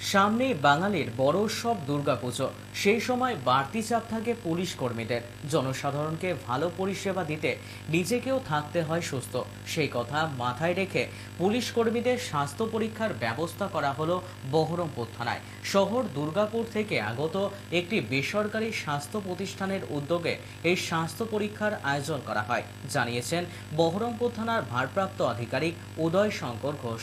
সামনেই বাঙালির বড় উৎসব দুর্গাপুজো। সেই সময় বাড়তি চাপ থাকে পুলিশ কর্মীদের। জনসাধারণকে ভালো পরিষেবা দিতে নিজেকেও থাকতে হয় সুস্থ। সেই কথা মাথায় রেখে পুলিশ কর্মীদের স্বাস্থ্য পরীক্ষার ব্যবস্থা করা হলো বহরমপুর থানায়। শহর দুর্গাপুর থেকে আগত একটি বেসরকারি স্বাস্থ্য প্রতিষ্ঠানের উদ্যোগে এই স্বাস্থ্য পরীক্ষার আয়োজন করা হয়। জানিয়েছেন বহরমপুর থানার ভারপ্রাপ্ত আধিকারিক উদয় শঙ্কর ঘোষ।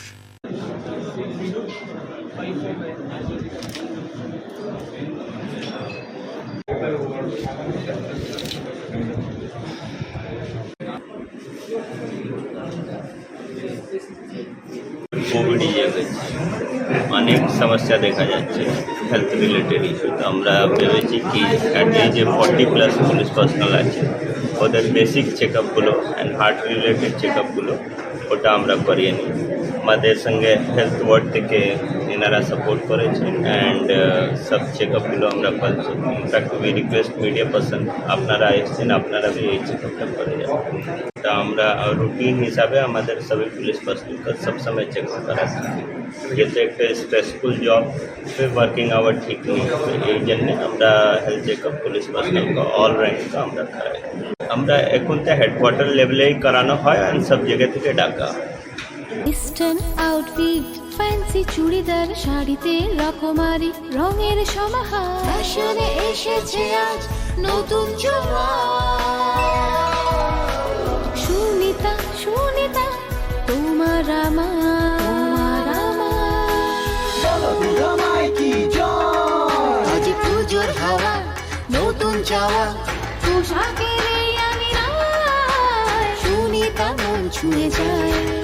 কোভিড ইয়ে হয়েছে অনেক সমস্যা দেখা যাচ্ছে হেলথ রিলেটেড ইস্যু তো আমরা ভেবেছি কি এই যে ফর্টি প্লাস পুলিশ পার্সোনাল আছে ওদের basic check আপগুলো and heart related check আপগুলো ওটা আমরা করিয়ে নিই আমাদের সঙ্গে হেলথ ওয়ার্ড থেকে এনারা সাপোর্ট করেছেন অ্যান্ড সব চেক আপগুলো আমরা করছি। In fact we request media person আপনারা এসছেন, আপনারা এই চেক আপটা করে যাবেন তা আমরা রুটিন হিসাবে আমাদের সবই পুলিশ পার্সনকে সবসময় চেক আপ করা যেহেতু একটা স্ট্রেসফুল জব ওয়ার্কিং আওয়ার ঠিক নেই। এই জন্যে আমরা হেলথ চেক আপ পুলিশ পার্সনকে অল র্যাঙ্ককে আমরা করাই। আমরা এখন তো হেডকোয়ার্টার লেভেলেই করানো হয় আর সব জায়গা থেকে ডাকা হয়। ইস্টার্ন আউটফিট ফ্যান্সি চুড়িদার শাড়িতে রকমারি রঙের সমাহার। ফ্যাশনে এসেছে আজ নতুন সুনিতা সুনিতা তোমার আমার। পুজোর হাওয়া নতুন চাওয়া। পোশাকের আমি। সুনিতা মন ছুঁয়ে যায়।